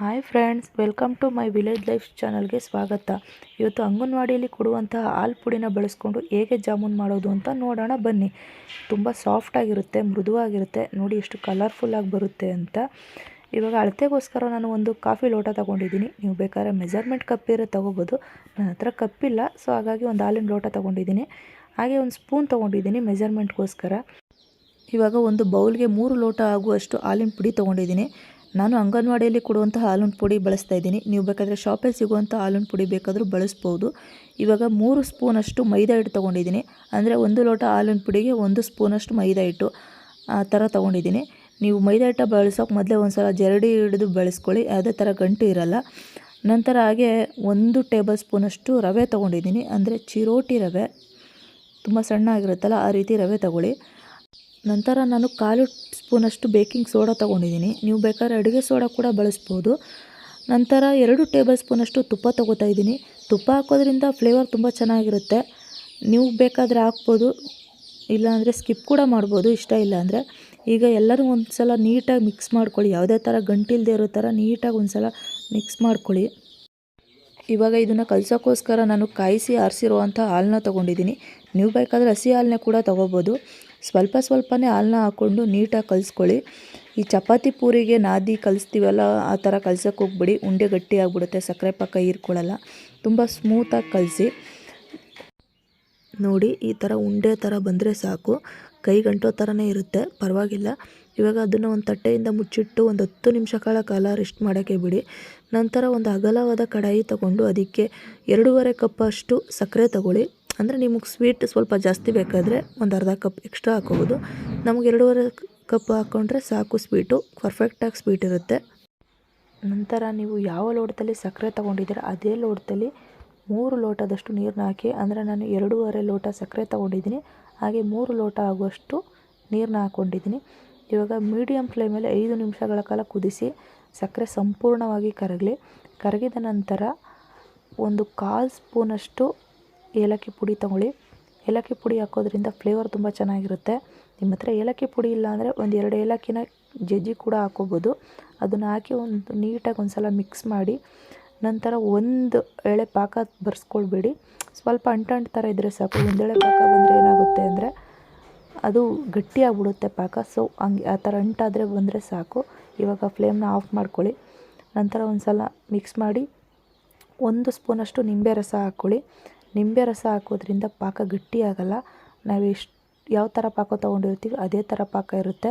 Hi friends welcome to my village life ಚಾನಲ್ಗೆ ಸ್ವಾಗತ. ಇವತ್ತು ಅಂಗನವಾಡಿಯಲ್ಲಿ ಕೊಡುವಂತಹ ಹಾಲು ಪುಡಿನ ಬಳಸ್ಕೊಂಡು ಹೇಗೆ ಜಾಮೂನ್ ಮಾಡೋದು ಅಂತ ನೋಡೋಣ ಬನ್ನಿ. ತುಂಬ ಸಾಫ್ಟಾಗಿರುತ್ತೆ ಮೃದುವಾಗಿರುತ್ತೆ. ನೋಡಿ ಎಷ್ಟು ಕಲರ್ಫುಲ್ಲಾಗಿ ಬರುತ್ತೆ ಅಂತ. ಇವಾಗ ಅಳತೆಗೋಸ್ಕರ ನಾನು ಒಂದು ಕಾಫಿ ಲೋಟ ತೊಗೊಂಡಿದ್ದೀನಿ. ನೀವು ಬೇಕಾದ್ರೆ ಮೆಜರ್ಮೆಂಟ್ ಕಪ್ ಇರೋ ತೊಗೋಬೋದು. ನನ್ನ ಹತ್ರ ಕಪ್ಪಿಲ್ಲ ಸೊ ಹಾಗಾಗಿ ಒಂದು ಹಾಲಿನ ಲೋಟ ತೊಗೊಂಡಿದ್ದೀನಿ. ಹಾಗೆ ಒಂದು ಸ್ಪೂನ್ ತೊಗೊಂಡಿದ್ದೀನಿ ಮೆಜರ್ಮೆಂಟ್ಗೋಸ್ಕರ ಇವಾಗ ಒಂದು ಬೌಲ್ಗೆ ಮೂರು ಲೋಟ ಆಗುವಷ್ಟು ಹಾಲಿನ ಪುಡಿ ತೊಗೊಂಡಿದ್ದೀನಿ. ನಾನು ಅಂಗನವಾಡಿಯಲ್ಲಿ ಕೊಡುವಂಥ ಹಾಲಿನ ಪುಡಿ ಬಳಸ್ತಾ ಇದ್ದೀನಿ. ನೀವು ಬೇಕಾದರೆ ಶಾಪಲ್ಲಿ ಸಿಗುವಂಥ ಹಾಲಿನ ಪುಡಿ ಬೇಕಾದರೂ ಬಳಸ್ಬೋದು. ಇವಾಗ ಮೂರು ಸ್ಪೂನಷ್ಟು ಮೈದಾ ಹಿಟ್ಟು ತೊಗೊಂಡಿದ್ದೀನಿ. ಅಂದರೆ ಒಂದು ಲೋಟ ಹಾಲಿನ ಪುಡಿಗೆ ಒಂದು ಸ್ಪೂನಷ್ಟು ಮೈದಾ ಹಿಟ್ಟು, ಆ ಥರ ತೊಗೊಂಡಿದ್ದೀನಿ. ನೀವು ಮೈದಾ ಹಿಟ್ಟ ಬಳಸೋಕೆ ಮೊದಲೇ ಒಂದು ಸಲ ಜರಡಿ ಹಿಡಿದು ಬಳಸ್ಕೊಳ್ಳಿ. ಯಾವುದೇ ಥರ ಗಂಟು ಇರಲ್ಲ. ನಂತರ ಹಾಗೆ ಒಂದು ಟೇಬಲ್ ಸ್ಪೂನಷ್ಟು ರವೆ ತೊಗೊಂಡಿದ್ದೀನಿ. ಅಂದರೆ ಚಿರೋಟಿ ರವೆ, ತುಂಬ ಸಣ್ಣ ಆಗಿರುತ್ತಲ್ಲ, ಆ ರೀತಿ ರವೆ ತಗೊಳ್ಳಿ. ನಂತರ ನಾನು ಕಾಲು ಸ್ಪೂನಷ್ಟು ಬೇಕಿಂಗ್ ಸೋಡಾ ತೊಗೊಂಡಿದ್ದೀನಿ. ನೀವು ಬೇಕಾದ್ರೆ ಅಡುಗೆ ಸೋಡಾ ಕೂಡ ಬಳಸ್ಬೋದು. ನಂತರ ಎರಡು ಟೇಬಲ್ ಸ್ಪೂನಷ್ಟು ತುಪ್ಪ ತೊಗೋತಾ ಇದ್ದೀನಿ. ತುಪ್ಪ ಹಾಕೋದ್ರಿಂದ ಫ್ಲೇವರ್ ತುಂಬ ಚೆನ್ನಾಗಿರುತ್ತೆ. ನೀವು ಬೇಕಾದರೆ ಹಾಕ್ಬೋದು. ಇಲ್ಲಾಂದರೆ ಸ್ಕಿಪ್ ಕೂಡ ಮಾಡ್ಬೋದು. ಇಷ್ಟ ಇಲ್ಲ ಅಂದರೆ. ಈಗ ಎಲ್ಲರೂ ಒಂದು ಸಲ ನೀಟಾಗಿ ಮಿಕ್ಸ್ ಮಾಡ್ಕೊಳ್ಳಿ. ಯಾವುದೇ ಥರ ಗಂಟಿಲ್ಲದೆ ಇರೋ ಥರ ನೀಟಾಗಿ ಒಂದು ಸಲ ಮಿಕ್ಸ್ ಮಾಡ್ಕೊಳ್ಳಿ. ಇವಾಗ ಇದನ್ನು ಕಲಸೋಕ್ಕೋಸ್ಕರ ನಾನು ಕಾಯಿಸಿ ಆರಿಸಿರುವಂಥ ಹಾಲನ್ನ ತೊಗೊಂಡಿದ್ದೀನಿ. ನೀವು ಬೇಕಾದರೆ ಹಸಿ ಹಾಲನ್ನೇ ಕೂಡ ತೊಗೋಬೋದು. ಸ್ವಲ್ಪ ಸ್ವಲ್ಪನೇ ಹಾಲನ್ನ ಹಾಕ್ಕೊಂಡು ನೀಟಾಗಿ ಕಲಿಸ್ಕೊಳ್ಳಿ. ಈ ಚಪಾತಿ ಪೂರಿಗೆ ನಾದಿ ಕಲಿಸ್ತೀವಲ್ಲ, ಆ ಥರ ಕಲ್ಸೋಕೆ ಹೋಗ್ಬಿಡಿ. ಉಂಡೆ ಗಟ್ಟಿ ಆಗಿಬಿಡುತ್ತೆ, ಸಕ್ಕರೆ ಪಾಕ ಹೀರ್ಕೊಳ್ಳಲ್ಲ. ತುಂಬ ಸ್ಮೂತಾಗಿ ಕಲಸಿ. ನೋಡಿ, ಈ ಥರ ಉಂಡೆ ಥರ ಬಂದರೆ ಸಾಕು. ಕೈ ಗಂಟೋ ಥರನೇ ಇರುತ್ತೆ, ಪರವಾಗಿಲ್ಲ. ಇವಾಗ ಅದನ್ನು ಒಂದು ತಟ್ಟೆಯಿಂದ ಮುಚ್ಚಿಟ್ಟು ಒಂದು ಹತ್ತು ನಿಮಿಷ ಕಾಲ ಕಾಲ ರೆಸ್ಟ್ ಮಾಡೋಕ್ಕೆ ಬಿಡಿ. ನಂತರ ಒಂದು ಅಗಲವಾದ ಕಡಾಯಿ ತಗೊಂಡು ಅದಕ್ಕೆ ಎರಡೂವರೆ ಕಪ್ಪಷ್ಟು ಸಕ್ಕರೆ ತಗೊಳ್ಳಿ. ಅಂದರೆ ನಿಮಗೆ ಸ್ವೀಟ್ ಸ್ವಲ್ಪ ಜಾಸ್ತಿ ಬೇಕಾದರೆ ಒಂದು ಅರ್ಧ ಕಪ್ ಎಕ್ಸ್ಟ್ರಾ ಹಾಕೋಬೋದು. ನಮಗೆ ಎರಡೂವರೆ ಕಪ್ ಹಾಕ್ಕೊಂಡ್ರೆ ಸಾಕು ಸ್ವೀಟು ಪರ್ಫೆಕ್ಟಾಗಿ ಸ್ವೀಟ್ ಇರುತ್ತೆ. ನಂತರ ನೀವು ಯಾವ ಲೋಟದಲ್ಲಿ ಸಕ್ಕರೆ ತೊಗೊಂಡಿದ್ದೀರ ಅದೇ ಲೋಟದಲ್ಲಿ ಮೂರು ಲೋಟದಷ್ಟು ನೀರನ್ನ ಹಾಕಿ, ಅಂದರೆ ನಾನು ಎರಡೂವರೆ ಲೋಟ ಸಕ್ಕರೆ ತೊಗೊಂಡಿದ್ದೀನಿ. ಹಾಗೆ ಮೂರು ಲೋಟ ಆಗುವಷ್ಟು ನೀರನ್ನ ಹಾಕ್ಕೊಂಡಿದ್ದೀನಿ ಇವಾಗ ಮೀಡಿಯಮ್ ಫ್ಲೇಮಲ್ಲಿ ಐದು ನಿಮಿಷಗಳ ಕಾಲ ಕುದಿಸಿ ಸಕ್ಕರೆ ಸಂಪೂರ್ಣವಾಗಿ ಕರಗಲಿ. ಕರಗಿದ ನಂತರ ಒಂದು ಕಾಲು ಸ್ಪೂನಷ್ಟು ಏಲಕ್ಕಿ ಪುಡಿ ತೊಗೊಳ್ಳಿ. ಏಲಕ್ಕಿ ಪುಡಿ ಹಾಕೋದ್ರಿಂದ ಫ್ಲೇವರ್ ತುಂಬ ಚೆನ್ನಾಗಿರುತ್ತೆ. ನಿಮ್ಮ ಹತ್ರ ಏಲಕ್ಕಿ ಪುಡಿ ಇಲ್ಲ ಅಂದರೆ ಒಂದು ಎರಡು ಏಲಕ್ಕಿನ ಜಜ್ಜಿ ಕೂಡ ಹಾಕೋಬೋದು. ಅದನ್ನು ಹಾಕಿ ಒಂದು ನೀಟಾಗಿ ಒಂದು ಸಲ ಮಿಕ್ಸ್ ಮಾಡಿ, ನಂತರ ಒಂದು ಎಳೆ ಪಾಕ ಬರ್ಸ್ಕೊಳ್ಬೇಡಿ. ಸ್ವಲ್ಪ ಅಂಟಂಟು ಥರ ಇದ್ದರೆ ಸಾಕು. ಒಂದೆಳೆ ಪಾಕ ಬಂದರೆ ಏನಾಗುತ್ತೆ ಅಂದರೆ ಅದು ಗಟ್ಟಿಯಾಗ್ಬಿಡುತ್ತೆ ಪಾಕ. ಸೊ ಹಂಗೆ ಆ ಥರ ಅಂಟಾದರೆ ಬಂದರೆ ಸಾಕು. ಇವಾಗ ಫ್ಲೇಮ್ನ ಆಫ್ ಮಾಡ್ಕೊಳ್ಳಿ. ನಂತರ ಒಂದು ಸಲ ಮಿಕ್ಸ್ ಮಾಡಿ, ಒಂದು ಸ್ಪೂನಷ್ಟು ನಿಂಬೆ ರಸ ಹಾಕ್ಕೊಳ್ಳಿ. ನಿಂಬೆ ರಸ ಹಾಕೋದ್ರಿಂದ ಪಾಕ ಗಟ್ಟಿಯಾಗಲ್ಲ ನಾವು ಎಷ್ಟು, ಯಾವ ಥರ ಪಾಕ ತೊಗೊಂಡಿರ್ತೀವಿ ಅದೇ ಥರ ಪಾಕ ಇರುತ್ತೆ.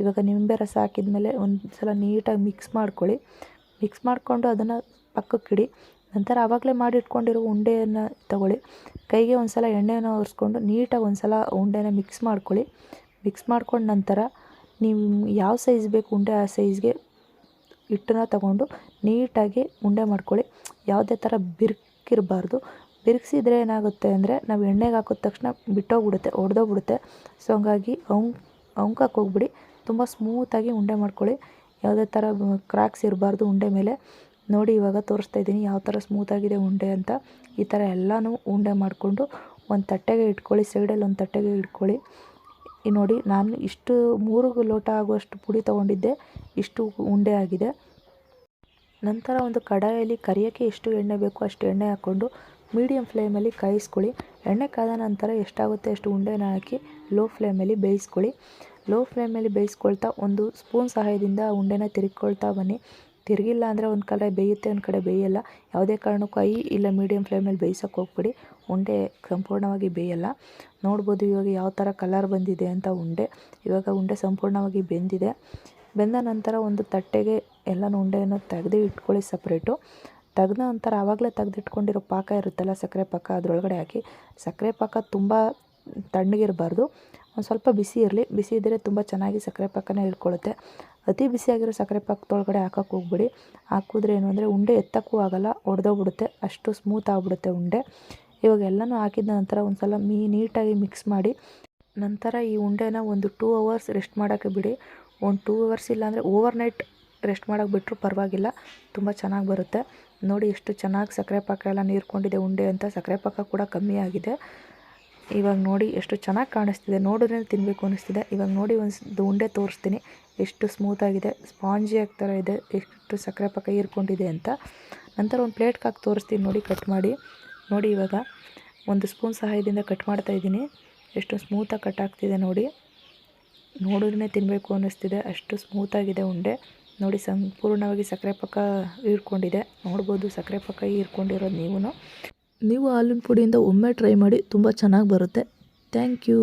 ಇವಾಗ ನಿಂಬೆ ರಸ ಹಾಕಿದ್ಮೇಲೆ ಒಂದು ಸಲ ನೀಟಾಗಿ ಮಿಕ್ಸ್ ಮಾಡ್ಕೊಳ್ಳಿ. ಮಿಕ್ಸ್ ಮಾಡಿಕೊಂಡು ಅದನ್ನು ಪಕ್ಕಕ್ಕಿಡಿ ನಂತರ ಆವಾಗಲೇ ಮಾಡಿಟ್ಕೊಂಡಿರೋ ಉಂಡೆಯನ್ನು ತಗೊಳ್ಳಿ. ಕೈಗೆ ಒಂದು ಸಲ ಎಣ್ಣೆನ ಒರೆಸ್ಕೊಂಡು ನೀಟಾಗಿ ಒಂದು ಸಲ ಉಂಡೆನ ಮಿಕ್ಸ್ ಮಾಡ್ಕೊಳ್ಳಿ. ಮಿಕ್ಸ್ ಮಾಡ್ಕೊಂಡು ನಂತರ ನೀವು ಯಾವ ಸೈಜ್ ಬೇಕು ಉಂಡೆ ಆ ಸೈಜ್ಗೆ ಹಿಟ್ಟನ್ನ ತಗೊಂಡು ನೀಟಾಗಿ ಉಂಡೆ ಮಾಡ್ಕೊಳ್ಳಿ. ಯಾವುದೇ ಥರ ಬಿರುಕಿರಬಾರ್ದು. ಬಿರುಕಿಸಿದ್ರೆ ಏನಾಗುತ್ತೆ ಅಂದರೆ ನಾವು ಎಣ್ಣೆಗೆ ಹಾಕಿದ ತಕ್ಷಣ ಬಿಟ್ಟೋಗ್ಬಿಡುತ್ತೆ, ಒಡೆದೋಗ್ಬಿಡುತ್ತೆ. ಸೊ ಹಂಗಾಗಿ ಅವಂಕ್ ಅವಂಕಕ್ಕೆ ಹೋಗ್ಬಿಡಿ. ತುಂಬ ಸ್ಮೂತಾಗಿ ಉಂಡೆ ಮಾಡ್ಕೊಳ್ಳಿ. ಯಾವುದೇ ಥರ ಕ್ರ್ಯಾಕ್ಸ್ ಇರಬಾರ್ದು ಉಂಡೆ ಮೇಲೆ. ನೋಡಿ ಇವಾಗ ತೋರಿಸ್ತಾ ಇದ್ದೀನಿ ಯಾವ ಥರ ಸ್ಮೂತಾಗಿದೆ ಉಂಡೆ ಅಂತ. ಈ ಥರ ಎಲ್ಲನೂ ಉಂಡೆ ಮಾಡಿಕೊಂಡು ಒಂದು ತಟ್ಟೆಗೆ ಇಟ್ಕೊಳ್ಳಿ ಸೈಡಲ್ಲಿ ಒಂದು ತಟ್ಟೆಗೆ ಇಟ್ಕೊಳ್ಳಿ. ನೋಡಿ ನಾನು ಇಷ್ಟು ಮೂರು ಲೋಟ ಆಗುವಷ್ಟು ಪುಡಿ ತೊಗೊಂಡಿದ್ದೆ. ಇಷ್ಟು ಉಂಡೆ ಆಗಿದೆ. ನಂತರ ಒಂದು ಕಡಾಯಲ್ಲಿ ಕರಿಯೋಕ್ಕೆ ಎಷ್ಟು ಎಣ್ಣೆ ಬೇಕೋ ಅಷ್ಟು ಎಣ್ಣೆ ಹಾಕ್ಕೊಂಡು ಮೀಡಿಯಮ್ ಫ್ಲೇಮಲ್ಲಿ ಕಾಯಿಸ್ಕೊಳ್ಳಿ. ಎಣ್ಣೆ ಕಾದ ನಂತರ ಎಷ್ಟಾಗುತ್ತೆ ಅಷ್ಟು ಉಂಡೆನ ಹಾಕಿ ಲೋ ಫ್ಲೇಮಲ್ಲಿ ಬೇಯಿಸ್ಕೊಳ್ಳಿ. ಲೋ ಫ್ಲೇಮಲ್ಲಿ ಬೇಯಿಸ್ಕೊಳ್ತಾ ಒಂದು ಸ್ಪೂನ್ ಸಹಾಯದಿಂದ ಉಂಡೆನ ತಿರುಗಿಕೊಳ್ತಾ ಬನ್ನಿ. ತಿರುಗಿಲ್ಲ ಅಂದರೆ ಒಂದು ಕಡೆ ಬೇಯುತ್ತೆ, ಒಂದು ಕಡೆ ಬೇಯಲ್ಲ. ಯಾವುದೇ ಕಾರಣಕ್ಕೂ ಐ ಇಲ್ಲ ಮೀಡಿಯಂ ಫ್ಲೇಮಲ್ಲಿ ಬೇಯಿಸೋಕೆ ಹೋಗ್ಬಿಡಿ. ಉಂಡೆ ಸಂಪೂರ್ಣವಾಗಿ ಬೇಯಲ್ಲ. ನೋಡ್ಬೋದು ಇವಾಗ ಯಾವ ಥರ ಕಲರ್ ಬಂದಿದೆ ಅಂತ ಉಂಡೆ. ಇವಾಗ ಉಂಡೆ ಸಂಪೂರ್ಣವಾಗಿ ಬೆಂದಿದೆ. ಬೆಂದ ನಂತರ ಒಂದು ತಟ್ಟೆಗೆ ಎಲ್ಲ ಉಂಡೆಯನ್ನು ತೆಗೆದು ಇಟ್ಕೊಳ್ಳಿ ಸಪ್ರೇಟು. ತೆಗೆದ ನಂತರ ಆವಾಗಲೇ ತೆಗೆದಿಟ್ಕೊಂಡಿರೋ ಪಾಕ ಇರುತ್ತಲ್ಲ ಸಕ್ಕರೆ ಪಾಕ, ಅದರೊಳಗಡೆ ಹಾಕಿ ಸಕ್ಕರೆ ಪಾಕ ತುಂಬ ತಣ್ಣಗಿರಬಾರ್ದು. ಒಂದು ಸ್ವಲ್ಪ ಬಿಸಿ ಇರಲಿ, ಬಿಸಿ ಇದ್ದರೆ ತುಂಬ ಚೆನ್ನಾಗಿ ಸಕ್ಕರೆ ಪಾಕನ ಹಿಡ್ಕೊಳ್ಳುತ್ತೆ ಅತಿ ಬಿಸಿಯಾಗಿರೋ ಸಕ್ಕರೆ ಪಾಕದೊಳಗಡೆ ಹಾಕೋಕೆ ಹೋಗ್ಬಿಡಿ. ಹಾಕಿದ್ರೆ ಏನು ಅಂದರೆ ಉಂಡೆ ಎತ್ತಕ್ಕೂ ಆಗೋಲ್ಲ, ಒಡೆದೋಗ್ಬಿಡುತ್ತೆ, ಅಷ್ಟು ಸ್ಮೂತ್ ಆಗಿಬಿಡುತ್ತೆ ಉಂಡೆ. ಇವಾಗ ಎಲ್ಲನೂ ಹಾಕಿದ ನಂತರ ಒಂದು ಸಲ ಮೀ, ನೀಟಾಗಿ ಮಿಕ್ಸ್ ಮಾಡಿ, ನಂತರ ಈ ಉಂಡೆನ ಒಂದು ಟೂ ಅವರ್ಸ್ ರೆಸ್ಟ್ ಮಾಡೋಕ್ಕೆ ಬಿಡಿ. ಒಂದು ಟೂ ಅವರ್ಸ್ ಇಲ್ಲಾಂದರೆ ಓವರ್ ನೈಟ್ ರೆಸ್ಟ್ ಮಾಡೋಕೆ ಬಿಟ್ಟರು ಪರವಾಗಿಲ್ಲ. ತುಂಬ ಚೆನ್ನಾಗಿ ಬರುತ್ತೆ. ನೋಡಿ ಎಷ್ಟು ಚೆನ್ನಾಗಿ ಸಕ್ಕರೆ ಪಾಕ ಎಲ್ಲ ನೀರ್ಕೊಂಡಿದೆ ಉಂಡೆ ಅಂತ. ಸಕ್ಕರೆ ಪಾಕ ಕೂಡ ಕಮ್ಮಿ ಆಗಿದೆ. ಇವಾಗ ನೋಡಿ ಎಷ್ಟು ಚೆನ್ನಾಗಿ ಕಾಣಿಸ್ತಿದೆ. ನೋಡಿದ್ರೆ ತಿನ್ನಬೇಕು ಅನಿಸ್ತಿದೆ. ಇವಾಗ ನೋಡಿ ಒಂದು ಉಂಡೆ ತೋರಿಸ್ತೀನಿ. ಎಷ್ಟು ಸ್ಮೂತಾಗಿದೆ ಸ್ಪಾಂಜಿ ಥರ ಇದೆ. ಎಷ್ಟು ಸಕ್ಕರೆ ಪಾಕ ಹೀರ್ಕೊಂಡಿದೆ ಅಂತ. ನಂತರ ಒಂದು ಪ್ಲೇಟ್ಗೆ ಹಾಕಿ ತೋರಿಸ್ತೀನಿ ನೋಡಿ ಕಟ್ ಮಾಡಿ. ನೋಡಿ ಇವಾಗ ಒಂದು ಸ್ಪೂನ್ ಸಹಾಯದಿಂದ ಕಟ್ ಮಾಡ್ತಾ ಇದ್ದೀನಿ. ಎಷ್ಟು ಸ್ಮೂತಾಗಿ ಕಟ್ ಆಗ್ತಿದೆ ನೋಡಿ. ನೋಡಿದ್ರೆ ತಿನ್ನಬೇಕು ಅನ್ನಿಸ್ತಿದೆ ಅಷ್ಟು ಸ್ಮೂತಾಗಿದೆ ಉಂಡೆ. ನೋಡಿ ಸಂಪೂರ್ಣವಾಗಿ ಸಕ್ಕರೆ ಪಕ್ಕ ಹೀರ್ಕೊಂಡಿದೆ. ನೋಡ್ಬೋದು ಸಕ್ಕರೆ ಪಕ್ಕ ಹೀರ್ಕೊಂಡಿರೋದು ನೀವು ನೀವು ಹಾಲಿನ ಪುಡಿಯಿಂದ ಒಮ್ಮೆ ಟ್ರೈ ಮಾಡಿ ತುಂಬ ಚೆನ್ನಾಗಿ ಬರುತ್ತೆ. Thank you.